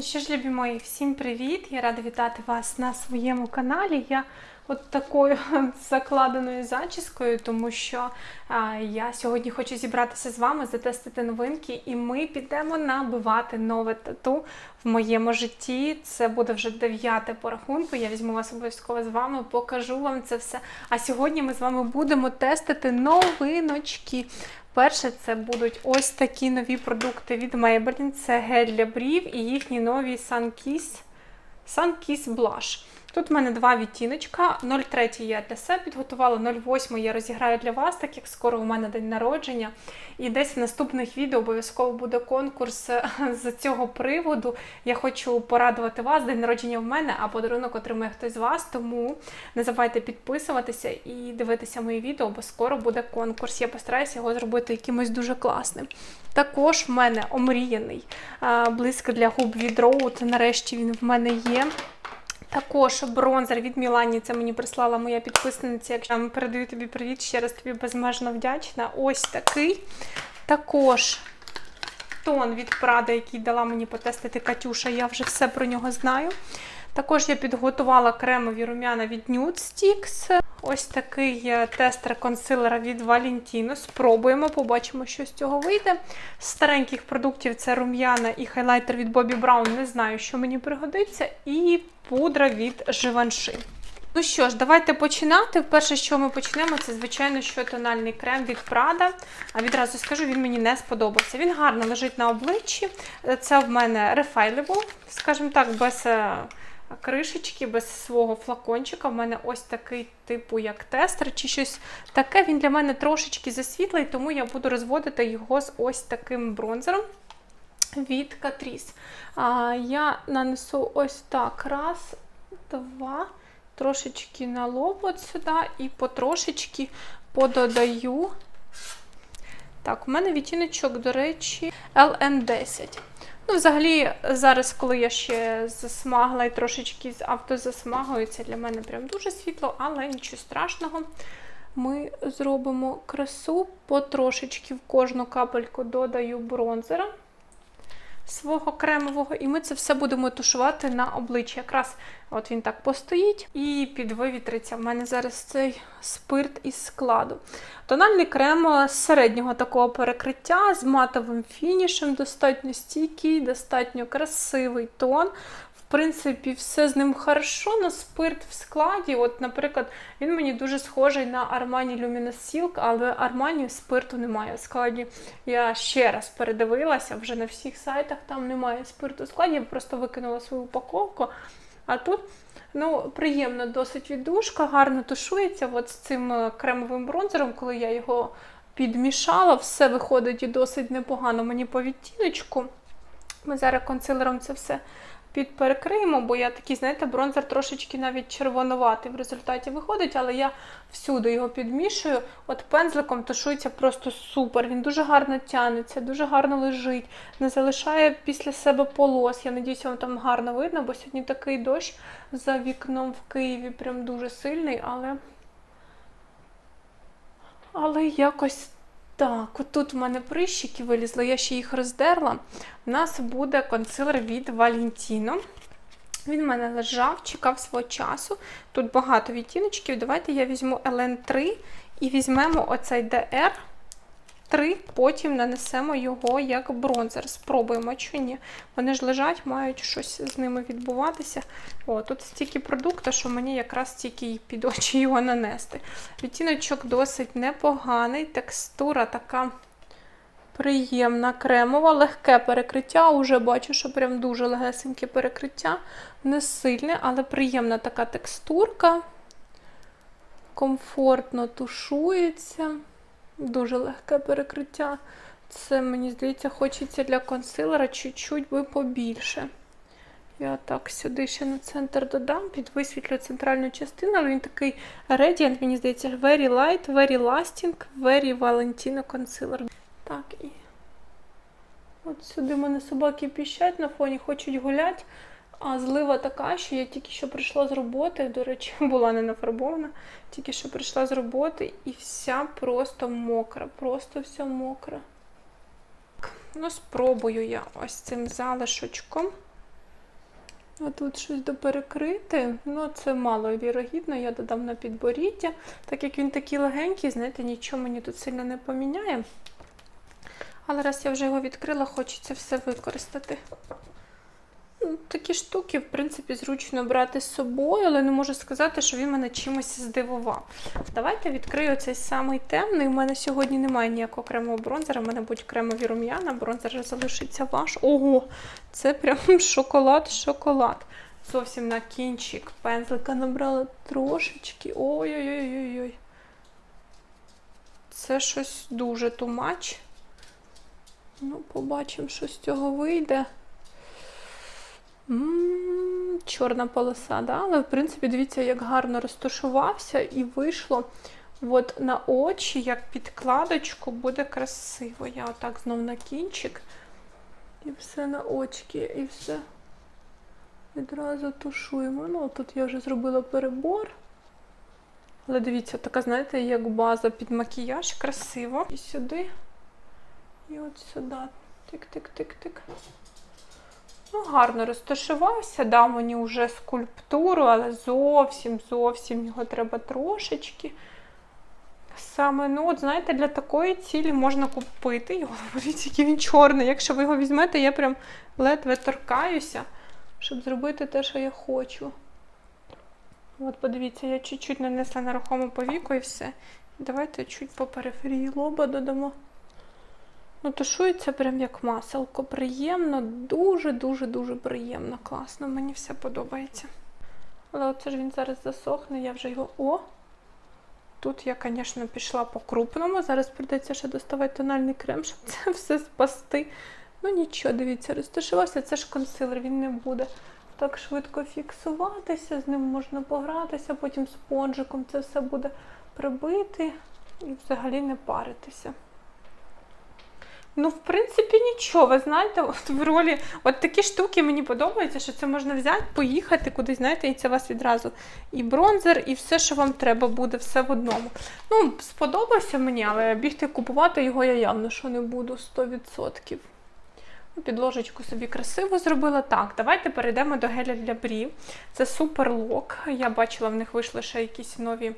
Що ж, любі мої, всім привіт! Я рада вітати вас на своєму каналі. Я от такою закладеною зачіскою, тому що а, я сьогодні хочу зібратися з вами, затестити новинки, і ми підемо набивати нове тату в моєму житті. Це буде вже дев'яте по рахунку. Я візьму вас обов'язково з вами, покажу вам це все. А сьогодні ми з вами будемо тестити новиночки. Перше, це будуть ось такі нові продукти від Maybelline. Це гель для брів і їхній новий Sunkiss, Sunkiss Blush. Тут в мене два відтіночка. 0,3 я для себе підготувала, 0,8 я розіграю для вас, так як скоро у мене день народження. І десь в наступних відео обов'язково буде конкурс з цього приводу. Я хочу порадувати вас, день народження в мене, а подарунок отримає хтось з вас. Тому не забувайте підписуватися і дивитися мої відео, бо скоро буде конкурс. Я постараюся його зробити якимось дуже класним. Також в мене омріяний а, блиск для губ від Rode. Нарешті він в мене є. Також бронзер від Мілані, це мені прислала моя підписниця. Якщо я передаю тобі привіт, ще раз тобі безмежно вдячна. Ось такий. Також тон від Prada, який дала мені потестити Катюша, я вже все про нього знаю. Також я підготувала кремові рум'яна від Nude Sticks. Ось такий тестер консилера від Valentino. Спробуємо, побачимо, що з цього вийде. З стареньких продуктів це рум'яна і хайлайтер від Bobbi Brown. Не знаю, що мені пригодиться. І пудра від Givenchy. Ну що ж, давайте починати. Перше, що ми почнемо, це, звичайно, що тональний крем від Prada. А відразу скажу, він мені не сподобався. Він гарно лежить на обличчі. Це в мене Refillable, скажімо так, без е, кришечки, без свого флакончика. В мене ось такий типу, як тестер, чи щось таке. Він для мене трошечки засвітлий, тому я буду розводити його з ось таким бронзером від Catrice. А, Я нанесу ось так. Раз, два, трошечки на лоб от сюди і потрошечки пододаю. Так, у мене відтіночок, до речі, LN10. Ну, взагалі, зараз, коли я ще засмагла і трошечки з автозасмагою, це для мене прям дуже світло, але нічого страшного. Ми зробимо красу, потрошечки в кожну капельку додаю бронзера свого кремового, і ми це все будемо тушувати на обличчі. Якраз от він так постоїть і підвивітриться. В мене зараз цей спирт із складу. Тональний крем з середнього такого перекриття, з матовим фінішем, достатньо стійкий, достатньо красивий тон. Принципі, все з ним хорошо, на спирт в складі. От, наприклад, він мені дуже схожий на Armani Luminous Silk, але Armani спирту немає в складі. Я ще раз передивилася, вже на всіх сайтах там немає спирту в складі, я просто викинула свою упаковку. А тут ну, приємна досить віддушка, гарно тушується. От з цим е, кремовим бронзером, коли я його підмішала, все виходить і досить непогано мені по відтіночку. Ми зараз консилером це все підперекриємо, бо я такий, знаєте, бронзер трошечки навіть червонуватий в результаті виходить, але я всюди його підмішую. От пензликом тушується просто супер. Він дуже гарно тянеться, дуже гарно лежить, не залишає після себе полос. Я надіюся, вам там гарно видно, бо сьогодні такий дощ за вікном в Києві прям дуже сильний, але. Але якось так, отут в мене прищики вилізли, я ще їх роздерла. У нас буде консилер від Valentino. Він в мене лежав, чекав свого часу. Тут багато відтіночків. Давайте я візьму LN3 і візьмемо оцей DR. 3, потім нанесемо його як бронзер. Спробуємо, чи ні. Вони ж лежать, мають щось з ними відбуватися. О, Тут стільки продукту, що мені якраз тільки під очі його нанести. Відтіночок досить непоганий, текстура така приємна, кремова, легке перекриття. Уже бачу, що прям дуже легесеньке перекриття. Не сильне, але приємна така текстурка. Комфортно тушується. Дуже легке перекриття. Це, мені здається, хочеться для консилера чуть-чуть би побільше. Я так сюди ще на центр додам, підвисвітлю центральну частину, але він такий Radiant, мені здається, very light, very lasting, very Valentino concealer. Так, і от сюди мене собаки піщать на фоні, хочуть гуляти. А злива така, що я тільки що прийшла з роботи, до речі, була не нафарбована, тільки що прийшла з роботи і вся просто мокра, просто все мокра. Ну, спробую я ось цим залишочком А тут щось доперекрити. Ну, це мало вірогідно, я додам на підборіддя. Так як він такий легенький, знаєте, нічого мені тут сильно не поміняє. Але раз я вже його відкрила, хочеться все використати. Такі штуки, в принципі, зручно брати з собою, але не можу сказати, що він мене чимось здивував. Давайте відкрию цей самий темний. У мене сьогодні немає ніякого кремового бронзера, у мене будуть кремові рум'яна, бронзер залишиться ваш. Ого, це прям шоколад-шоколад. Зовсім на кінчик. Пензлика набрала трошечки. Ой-ой-ой-ой. Це щось дуже тумач. Ну, побачимо, що з цього вийде. Чорна полоса, да? але в принципі, дивіться, як гарно розташувався і вийшло от на очі, як підкладочку, буде красиво. Я отак знов на кінчик. І все на очки, і все відразу тушуємо. Ну, тут я вже зробила перебор. Але дивіться, така, знаєте, як база під макіяж, красиво. І сюди, і от сюди. Тик-тик-тик-тик. Ну, гарно розташувався, дав мені вже скульптуру, але зовсім зовсім його треба трошечки. Саме, ну, от знаєте, для такої цілі можна купити його. Дивіться, який він чорний. Якщо ви його візьмете, я прям ледве торкаюся, щоб зробити те, що я хочу. От, подивіться, я чуть-чуть нанесла на рухому повіку і все. Давайте чуть по периферії лоба додамо. Ну, тушується прям як маселко. Приємно, дуже-дуже-дуже приємно. Класно, мені все подобається. Але оце ж він зараз засохне, я вже його. О! Тут я, звісно, пішла по-крупному. Зараз прийдеться ще доставати тональний крем, щоб це все спасти. Ну нічого, дивіться, розташувався, це ж консилер, він не буде так швидко фіксуватися, з ним можна погратися, потім спонжиком це все буде прибити і взагалі не паритися. Ну, в принципі, нічого. Ви знаєте, от в ролі от такі штуки мені подобаються, що це можна взяти, поїхати кудись, знаєте, і це вас відразу і бронзер, і все, що вам треба буде, все в одному. Ну, сподобався мені, але бігти купувати його я явно що не буду 100%. Ну, Підложечку собі красиво зробила. Так, давайте перейдемо до геля для брів. Це супер лок. Я бачила, в них вийшли ще якісь нові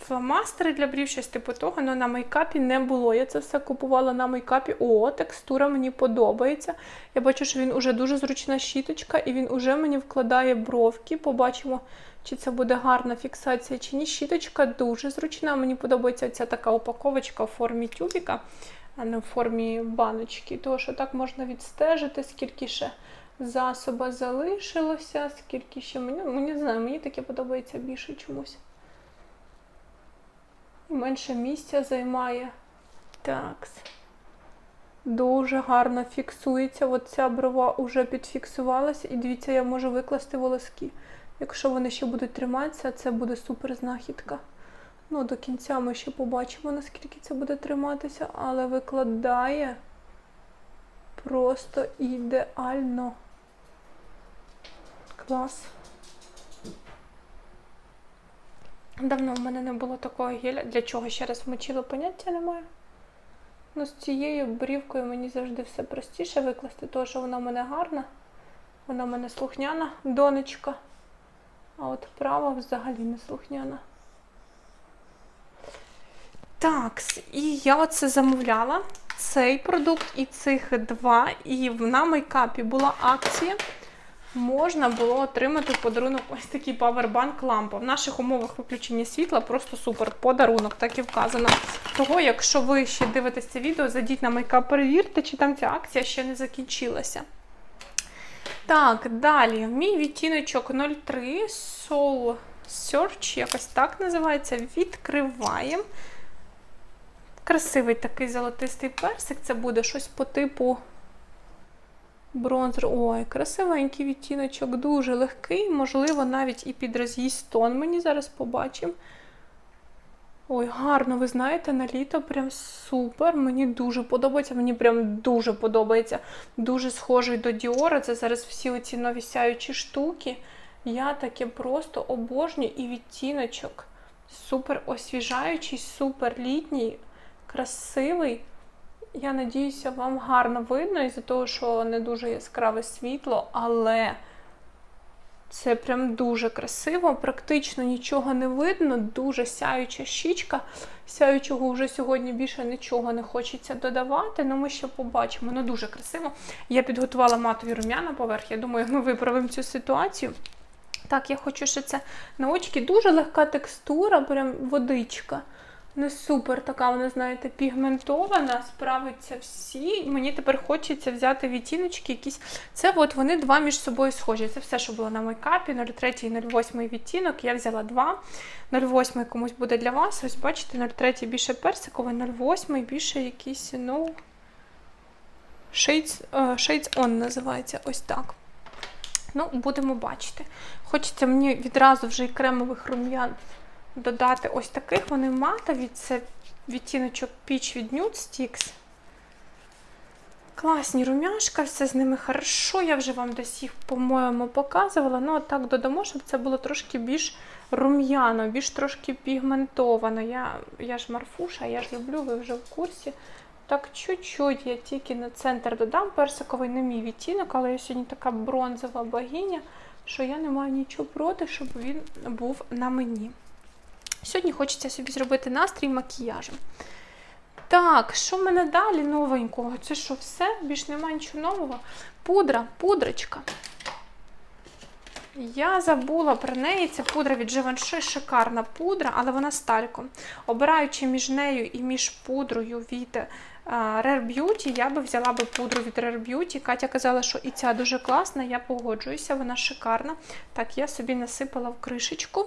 фломастери для брів, щось типу того, але на мейкапі не було. Я це все купувала на мейкапі. О, текстура мені подобається. Я бачу, що він уже дуже зручна щіточка, і він уже мені вкладає бровки. Побачимо, чи це буде гарна фіксація, чи ні. Щіточка дуже зручна. Мені подобається ця така упаковочка у формі тюбіка, а не в формі баночки. Тому що так можна відстежити, скільки ще засоба залишилося, скільки ще мені. Мені не знаю, мені таке подобається більше чомусь менше місця займає. Так. Дуже гарно фіксується. От ця брова вже підфіксувалася. І дивіться, я можу викласти волоски. Якщо вони ще будуть триматися, це буде супер знахідка. Ну, до кінця ми ще побачимо, наскільки це буде триматися, але викладає просто ідеально. Клас. Давно в мене не було такого геля. Для чого ще раз вмочила, поняття немає. Ну, з цією брівкою мені завжди все простіше викласти, тому що вона в мене гарна, вона в мене слухняна донечка. А от права взагалі не слухняна. Так, і я оце замовляла цей продукт і цих два. І на мейкапі була акція можна було отримати подарунок ось такий павербанк лампа. В наших умовах виключення світла просто супер подарунок, так і вказано. Того, якщо ви ще дивитесь це відео, зайдіть на майкап, перевірте, чи там ця акція ще не закінчилася. Так, далі. Мій відтіночок 03 Soul Search, якось так називається. Відкриваємо. Красивий такий золотистий персик. Це буде щось по типу Бронзер. Ой, красивенький відтіночок, дуже легкий, можливо, навіть і під роз'їзд тон мені зараз побачимо. Ой, гарно, ви знаєте, на літо прям супер. Мені дуже подобається. Мені прям дуже подобається. Дуже схожий до Діора. Це зараз всі оці нові сяючі штуки. Я таке просто обожнюю і відтіночок. Супер освіжаючий, супер літній, красивий. Я надіюся, вам гарно видно із-за того, що не дуже яскраве світло, але це прям дуже красиво, практично нічого не видно, дуже сяюча щічка. Сяючого вже сьогодні більше нічого не хочеться додавати, але ми ще побачимо. Ну дуже красиво. Я підготувала матові рум'яна поверх. Я думаю, ми виправимо цю ситуацію. Так, я хочу ще це на очки. Дуже легка текстура, прям водичка. Не супер така, вона, знаєте, пігментована, справиться всі. Мені тепер хочеться взяти відтіночки якісь. Це от вони два між собою схожі. Це все, що було на мейкапі, 03 і 08 відтінок. Я взяла два. 08 комусь буде для вас. Ось бачите, 03 більше персиковий, 08 більше якийсь, ну. Shades, е, Shades On називається ось так. Ну, будемо бачити. Хочеться мені відразу вже і кремових рум'ян додати ось таких. Вони матові. Це відтіночок Peach від Nude Sticks. Класні румяшка, все з ними хорошо. Я вже вам десь їх, по-моєму, показувала. Ну, так додамо, щоб це було трошки більш рум'яно, більш трошки пігментовано. Я, я ж марфуша, я ж люблю, ви вже в курсі. Так, чуть-чуть я тільки на центр додам. Персиковий не мій відтінок, але я сьогодні така бронзова богиня, що я не маю нічого проти, щоб він був на мені. Сьогодні хочеться собі зробити настрій макіяжем. Так, що в мене далі новенького? Це що, все? Більш немає нічого нового. Пудра, пудрочка. Я забула про неї. Це пудра від Givenchy, шикарна пудра, але вона з тальком. Обираючи між нею і між пудрою від е, Rare Beauty, я би взяла би пудру від Rare Beauty. Катя казала, що і ця дуже класна, я погоджуюся, вона шикарна. Так, я собі насипала в кришечку.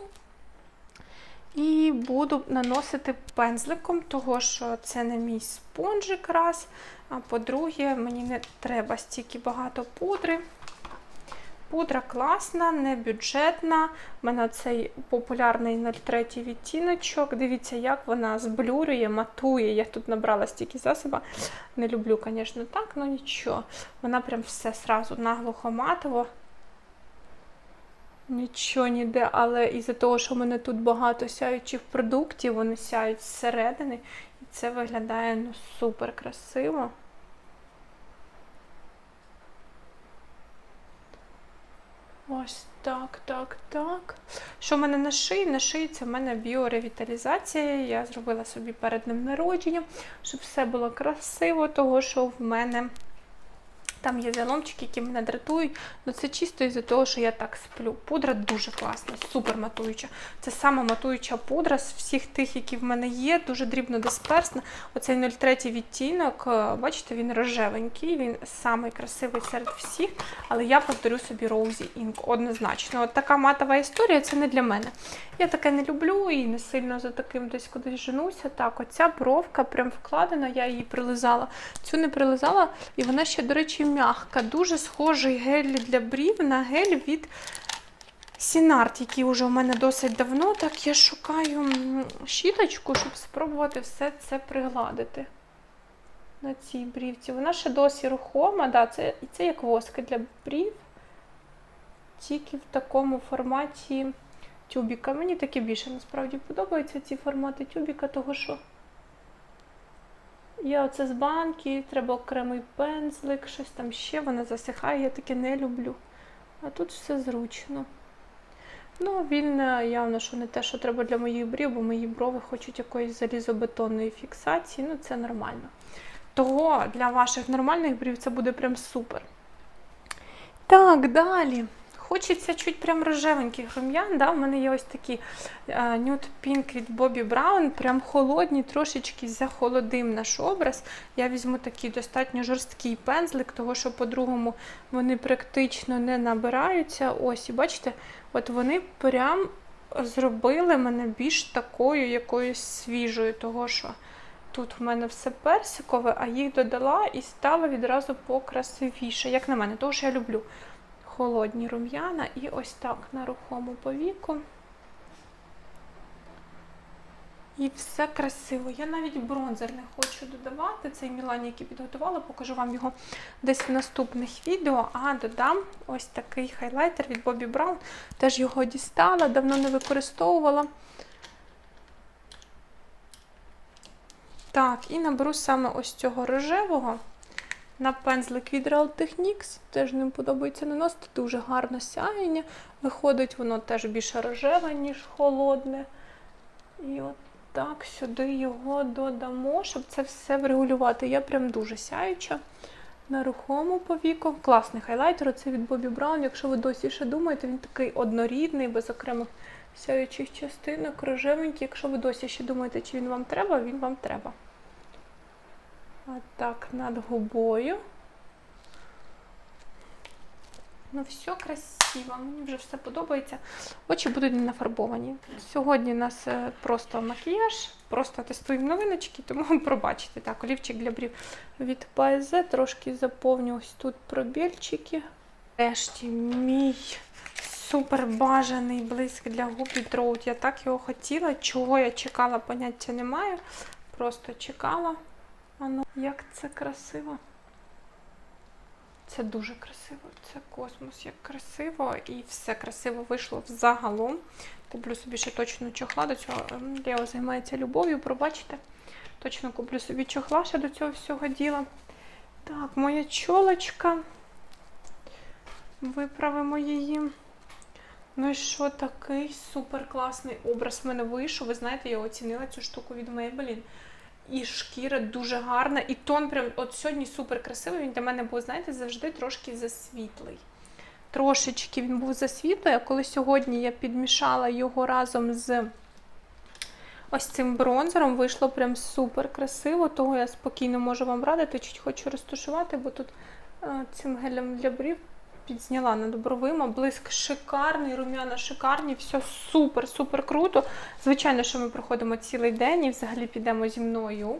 І буду наносити пензликом, того що це не мій спонжик раз. А по-друге, мені не треба стільки багато пудри. Пудра класна, не бюджетна. У мене цей популярний 03 відтіночок. Дивіться, як вона зблюрює, матує. Я тут набрала стільки засоба. Не люблю, звісно, так, але нічого. Вона прям все сразу наглухо матово. Нічого ніде, але із-за того, що в мене тут багато сяючих продуктів, вони сяють зсередини, і це виглядає ну, супер красиво. Ось так, так, так. Що в мене на шиї? На шиї це в мене біоревіталізація. Я зробила собі перед ним народження, щоб все було красиво, того що в мене. Там є заломчики, які мене дратують, але це чисто із-за того, що я так сплю. Пудра дуже класна, супер матуюча. Це сама матуюча пудра з всіх тих, які в мене є, дуже дрібно дисперсна. Оцей 03 відтінок, е, бачите, він рожевенький, він самий красивий серед всіх. Але я повторю собі Rosy Ink, однозначно. От така матова історія це не для мене. Я таке не люблю і не сильно за таким десь кудись женуся. Так, оця бровка прям вкладена, я її прилизала. Цю не прилизала, і вона ще, до речі, м'ягка. Дуже схожий гель для брів на гель від Сінарт, який вже у мене досить давно. Так я шукаю щіточку, щоб спробувати все це пригладити на цій брівці. Вона ще досі рухома, да, це, це як воски для брів. Тільки в такому форматі тюбіка. Мені таке більше насправді подобаються ці формати тюбіка, того що я оце з банки, треба окремий пензлик, щось там ще, вона засихає, я таке не люблю. А тут все зручно. Ну, він е, явно, що не те, що треба для моїх брів, бо мої брови хочуть якоїсь залізобетонної фіксації, ну це нормально. Того для ваших нормальних брів це буде прям супер. Так, далі. Хочеться чуть прям рожевеньких рум'ян. Да? У мене є ось такі Nude Pink від Bobbi Brown, прям холодні, трошечки захолодим наш образ. Я візьму такий достатньо жорсткий пензлик, того що по-другому вони практично не набираються. Ось, і бачите, от вони прям зробили мене більш такою якоюсь свіжою, того що. Тут в мене все персикове, а їх додала і стало відразу покрасивіше, як на мене, тому що я люблю холодні рум'яна і ось так на рухому повіку. І все красиво. Я навіть бронзер не хочу додавати. Цей Мілані, який підготувала, покажу вам його десь в наступних відео. А додам ось такий хайлайтер від Bobbi Brown. Теж його дістала, давно не використовувала. Так, і наберу саме ось цього рожевого на пензлик від Real Techniques. Теж ним подобається наносити. Дуже гарне сяєння. Виходить, воно теж більше рожеве, ніж холодне. І от так сюди його додамо, щоб це все врегулювати. Я прям дуже сяюча. На рухому повіку. Класний хайлайтер, це від Bobbi Brown. Якщо ви досі ще думаєте, він такий однорідний, без окремих сяючих частинок, рожевенький. Якщо ви досі ще думаєте, чи він вам треба, він вам треба. Так, над губою. Ну, все красиво, мені вже все подобається. Очі будуть не нафарбовані. Сьогодні у нас е, просто макіяж, просто тестуємо новиночки, тому пробачите. Так, олівчик для брів від Paese, трошки заповню ось тут пробільчики. Решті мій супер бажаний блиск для губ від Rode. Я так його хотіла. Чого я чекала, поняття не маю. Просто чекала. Ану, як це красиво. Це дуже красиво. Це космос, як красиво. І все красиво вийшло взагалом. Куплю собі ще точно чохла до цього. Ем, Лео займається любов'ю, пробачте. Точно куплю собі чохла ще до цього всього діла. Так, моя чолочка. Виправимо її. Ну і що такий супер класний образ в мене вийшов. Ви знаєте, я оцінила цю штуку від Maybelline. І шкіра дуже гарна, і тон прям от сьогодні супер красивий. Він для мене був, знаєте, завжди трошки засвітлий. Трошечки він був засвітлий, а коли сьогодні я підмішала його разом з ось цим бронзером, вийшло прям супер красиво. Того я спокійно можу вам радити. Чуть хочу розташувати, бо тут е, цим гелем для брів підзняла над бровима. Блиск шикарний, рум'яна шикарні, все супер, супер круто. Звичайно, що ми проходимо цілий день і взагалі підемо зі мною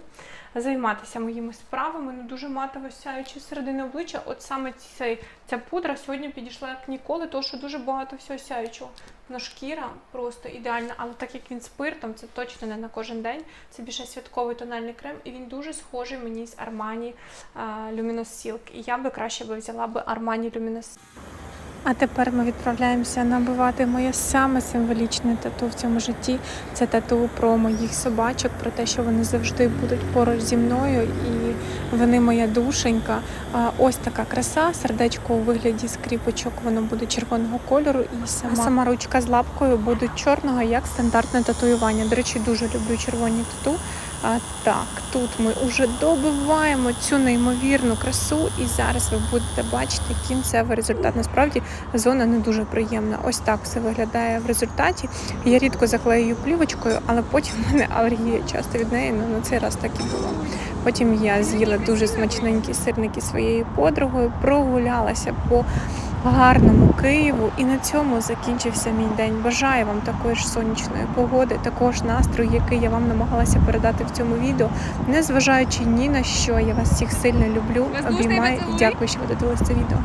займатися моїми справами. Ну дуже матово сяючи середини обличчя. От саме цей, ця пудра сьогодні підійшла як ніколи, тому що дуже багато всього сяючого. Ну, шкіра просто ідеальна, але так як він спиртом, це точно не на кожен день. Це більше святковий тональний крем, і він дуже схожий мені з Armani а, Luminous Silk. І я би краще би взяла би Armani Luminous а тепер ми відправляємося набивати моє саме символічне тату в цьому житті. Це тату про моїх собачок, про те, що вони завжди будуть поруч зі мною, і вони моя душенька. Ось така краса, сердечко у вигляді скріпочок, воно буде червоного кольору, і сама, сама ручка з лапкою буде чорного, як стандартне татуювання. До речі, дуже люблю червоні тату. А так, тут ми вже добиваємо цю неймовірну красу, і зараз ви будете бачити кінцевий результат. Насправді зона не дуже приємна. Ось так все виглядає в результаті. Я рідко заклеюю плівочкою, але потім в мене алергія часто від неї. Ну на цей раз так і було. Потім я з'їла дуже смачненькі сирники своєю подругою, прогулялася по гарному Києву, і на цьому закінчився мій день. Бажаю вам такої ж сонячної погоди, також настрою, який я вам намагалася передати в цьому відео. Незважаючи ні на що, я вас всіх сильно люблю, обіймаю і дякую, що ви додивилися це відео.